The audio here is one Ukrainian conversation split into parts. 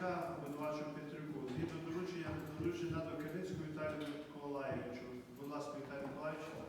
Петрюка, обвинувачу Петрюку. Згідно доручення доручення до Калинського Віталію Миколаївичу. Будь ласка, Віталій Миколаївич.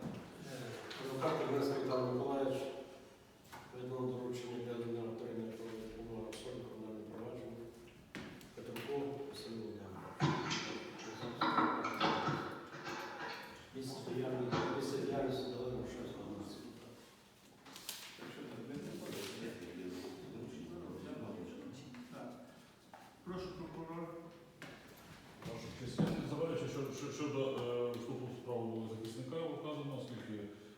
Щодо е, вступу в справу захисника вказано, оскільки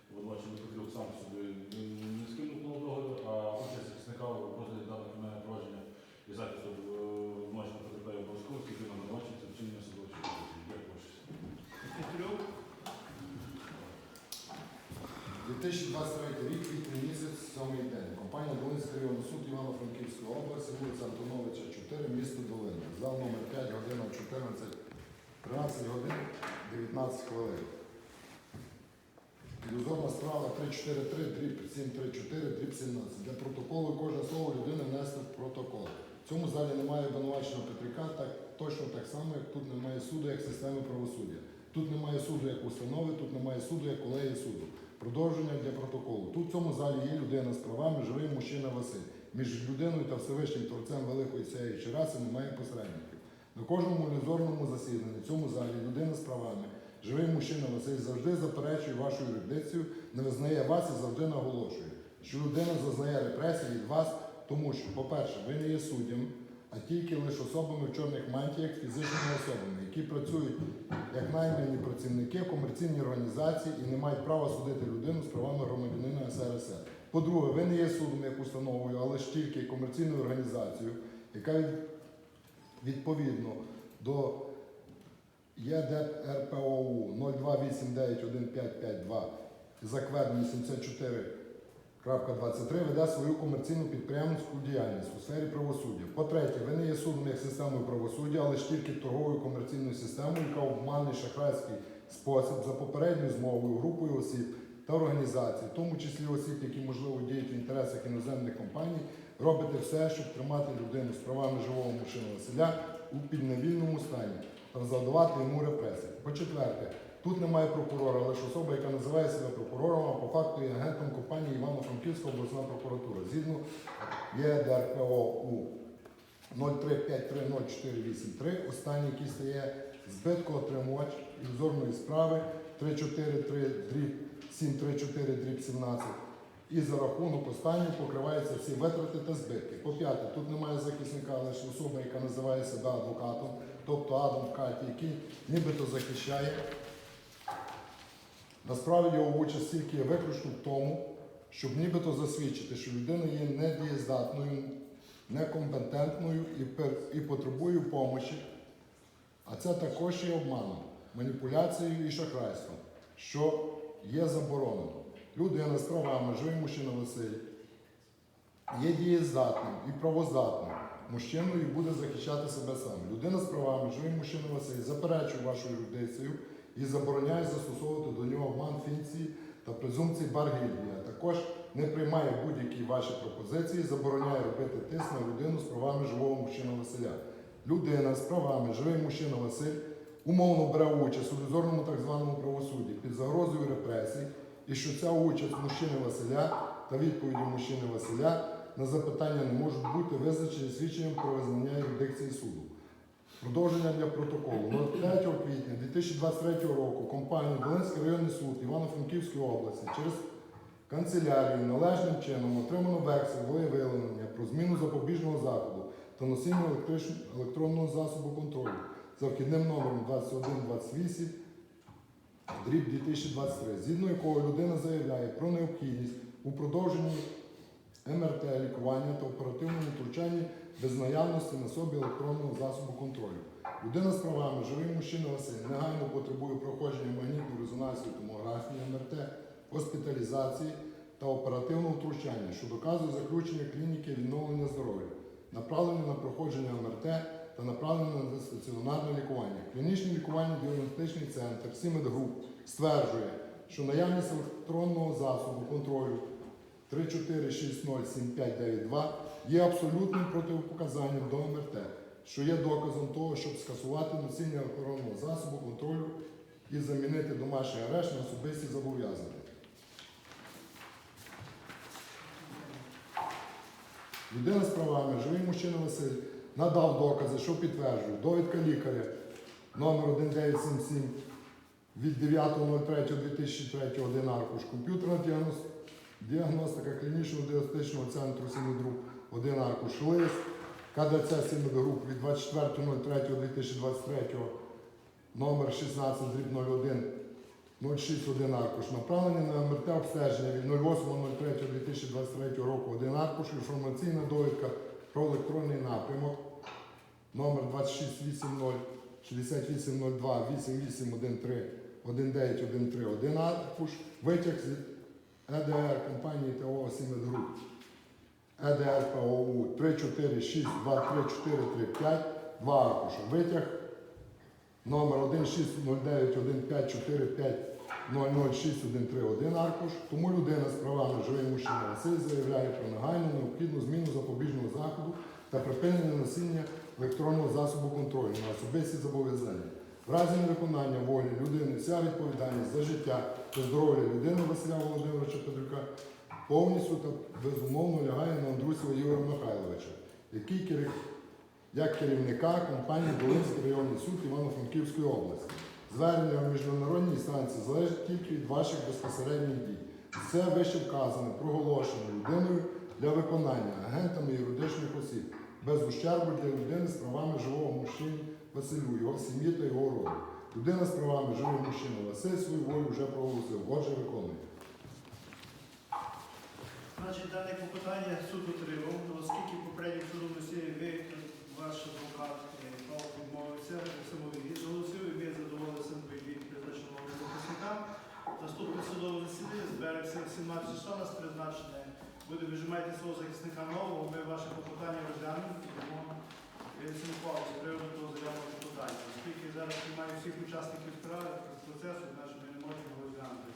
обвинувачений Петрюк сам собі не, скинув нового догляду, а участь захисника в розгляді даного кримінального провадження і захисту обвинуваченого Петрюка є обов'язково, оскільки він обвинувачується вчинення судових. Дякую. 2023 рік, квітний місяць, сьомий день. Компанія Долинський районний суд Івано-Франківської області, вулиця Антоновича, 4, місто Долина. Зал номер 5, година 14, 13 годин, 19 хвилин. Ілюзорна справа 343, дріб 734, дріб 17. Для протоколу кожне слово людини внести в протокол. В цьому залі немає обвинуваченого Петрика, так, точно так само, як тут немає суду, як системи правосуддя. Тут немає суду як установи, тут немає суду як колегії суду. Продовження для протоколу. Тут в цьому залі є людина з правами, живий мужчина Василь. Між людиною та Всевишнім Творцем Великої сяючої раси немає посередників. На кожному ілюзорному засіданні в цьому залі людина з правами, живий мужчина Василь завжди заперечує вашу юрисдикцію, не визнає вас і завжди наголошує, що людина зазнає репресій від вас, тому що, по-перше, ви не є суддям, а тільки лише особами в чорних мантіях, фізичними особами, які працюють як наймані працівники в комерційній організації і не мають права судити людину з правами громадянина СРСР. По-друге, ви не є судом як установою, але ж тільки комерційною організацією, яка відповідно до ЄДЕП РПОУ 02891552 закведення 74.23 веде свою комерційну підприємницьку діяльність у сфері правосуддя. По-третє, ви не є судом як системою правосуддя, але ж тільки торговою комерційною системою, яка обманний шахрайський спосіб за попередньою змовою групою осіб та організацій, в тому числі осіб, які можливо діють в інтересах іноземних компаній, робите все, щоб тримати людину з правами живого мужчини Василя у підневільному стані та завдавати йому репресії. По-четверте, тут немає прокурора, лише особа, яка називає себе прокурором, а по факту є агентом компанії Івано-Франківська обласна прокуратура. Згідно ЄДРПОУ 03530483, останній, який стає збиткоотримувач ілюзорної справи 343 дріб 734 дріб 17. І за рахунок останнього покриваються всі витрати та збитки. По п'яте, тут немає захисника, лише особа, яка називає себе адвокатом, тобто Адам Каті, який нібито захищає. Насправді його участь тільки є виключно в тому, щоб нібито засвідчити, що людина є недієздатною, некомпетентною і потребує допомоги. А це також є обманом, маніпуляцією і шахрайством, що є заборонено. Людина з правами, живий мужчина Василь, є дієздатним і правоздатним мужчиною буде захищати себе сам. Людина з правами, живий мужчина Василь, заперечує вашу юрисдикцію і забороняє застосовувати до нього обман фінції та презумпції баргільдії, а також не приймає будь-які ваші пропозиції, забороняє робити тиск на людину з правами живого мужчина Василя. Людина з правами, живий мужчина Василь, умовно бере участь у ілюзорному так званому правосудді під загрозою репресій, і що ця участь мужчини Василя та відповіді мужчини Василя на запитання не можуть бути визначені свідченням про визнання юрисдикції суду. Продовження для протоколу. 3 квітня 2023 року компанія Волинський районний суд Івано-Франківської області через канцелярію належним чином отримано вексель виявлення про зміну запобіжного заходу та носіння електронного засобу контролю за вхідним номером 2128 дріб 2023, згідно якого людина заявляє про необхідність у продовженні МРТ лікування та оперативному втручанні без наявності на собі електронного засобу контролю. Людина з правами, живий мужчина Василь, негайно потребує проходження магнітно-резонансної томографії МРТ, госпіталізації та оперативного втручання, що доказує заключення клініки відновлення здоров'я, направлення на проходження МРТ та направлення на стаціонарне лікування. Клінічне лікування діагностичний центр Сімет Груп стверджує, що наявність електронного засобу контролю 34607592 є абсолютним протипоказанням до МРТ, що є доказом того, щоб скасувати носіння електронного засобу контролю і замінити домашній арешт на особисті зобов'язання. Людина з правами, живий мужчина Василь, надав докази, що підтверджують. Довідка лікаря номер 1977 від 9.03.2003 один аркуш. Комп'ютерна діагностика клінічного діагностичного центру Сімідрук один аркуш. Лист КДЦ Сімідрук від 24.03.2023 номер 16 дріб 01 061 аркуш. Направлення на МРТ обстеження від 08.03.2023 року 1 аркуш. Інформаційна довідка про електронний напрямок номер 2680 6802 8813 1913 1 аркуш. Витяг з ЕДР компанії ТО «Сімет Груп». ЕДР ПОУ 3462345 2 аркуша. Витяг номер 1609154500613 аркуш. Тому людина з правами живий мужчина Василь заявляє про негайну необхідну зміну та припинення носіння електронного засобу контролю на особисті зобов'язання. В разі невиконання волі людини вся відповідальність за життя та здоров'я людини Василя Володимировича Петрюка повністю та безумовно лягає на Андрусєва Ігоря Михайловича, який керів... як керівника компанії Долинський районний суд Івано-Франківської області. Звернення в міжнародній інстанції залежить тільки від ваших безпосередніх дій. Все вище вказане проголошено людиною для виконання агентами юридичних осіб без ущербу для людини з правами живого мужчини Василю, його сім'ї та його роду. Людина з правами живого мужчини Василь свою волю вже проголосив, отже виконує. Значить, дане клопотання суд отримав, оскільки попереднім судом Росії ви, ваш адвокат е, Павло відмовився, самовідвід оголосив, і ви задоволили самовідвід призначеного захисника. Наступне судове засідання збереться 17 числа, нас призначене. Буде вижимайте свого захисника нового, ми ваше клопотання розглянемо і дамо висновку з приводу того заявного клопотання. Оскільки зараз немає всіх учасників справи процесу, значить ми не можемо розглянути.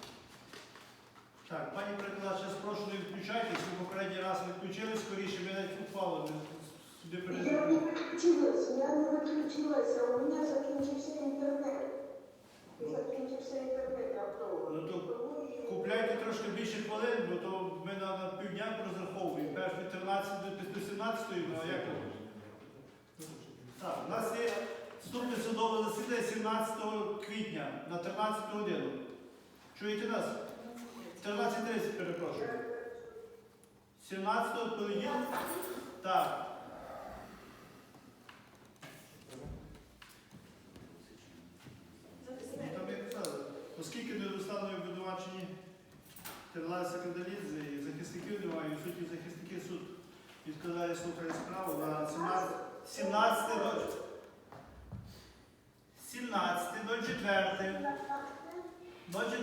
Так, пані перекладач, я прошу не відключайтесь, ви попередній раз відключились скоріше, ви навіть ухвалу сюди Я не выключилась, я не выключилась, а у меня закончился интернет. Закончился интернет автово. Ну, то Купляйте трошки більше хвилин, бо то ми на, на півдня розраховуємо. Перш від 13 до 17, ну а як? Так, у нас є вступне судове засідання 17 квітня на 13 годину. Чуєте нас? 13.30, перепрошую. 17 понеділок? Так. Ну, там як казали, Оскільки недостану обвинувачені Терласа Кандалідзе і захисників немає, і суті захисники суд відкладає слухає справу на 17 17 до 17 до 4 до 4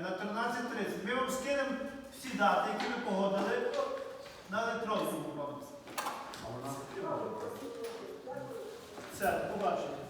на 13.30. Ми вам скинемо всі дати, які ми погодили на електронку вам. Все, побачимо.